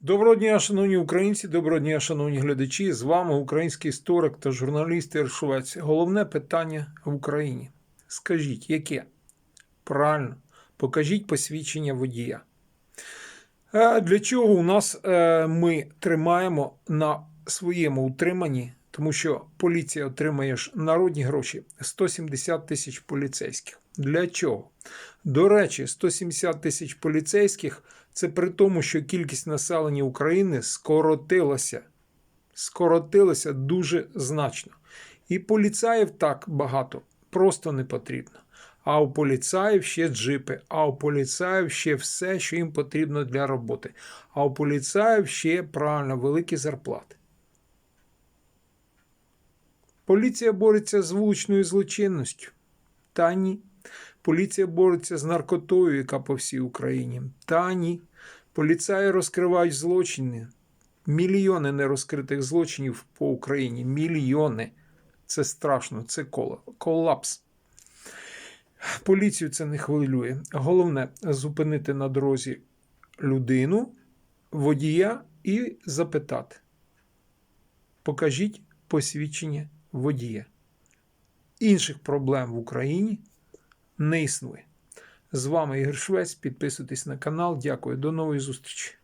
Доброго дня, шановні українці, доброго дня, шановні глядачі. З вами український історик та журналіст Ігор Головне питання в Україні. Скажіть, яке? Правильно, покажіть посвідчення водія. Е, Для чого у нас е, ми тримаємо на своєму утриманні, тому що поліція отримає ж народні гроші 170 тисяч поліцейських. Для чого? До речі, 170 тисяч поліцейських це при тому, що кількість населення України скоротилася. Скоротилася дуже значно. І поліцаїв так багато просто не потрібно. А у поліцаїв ще джипи, а у поліцаїв ще все, що їм потрібно для роботи. А у поліцаїв ще правильно великі зарплати. Поліція бореться з вуличною злочинністю. Та ні. Поліція бореться з наркотою, яка по всій Україні. Та ні. Поліцаї розкривають злочини. Мільйони нерозкритих злочинів по Україні. Мільйони. Це страшно, це колапс. Поліцію це не хвилює. Головне зупинити на дорозі людину, водія і запитати. Покажіть посвідчення водія. Інших проблем в Україні не існує. З вами Ігор Швець. Підписуйтесь на канал. Дякую. До нової зустрічі.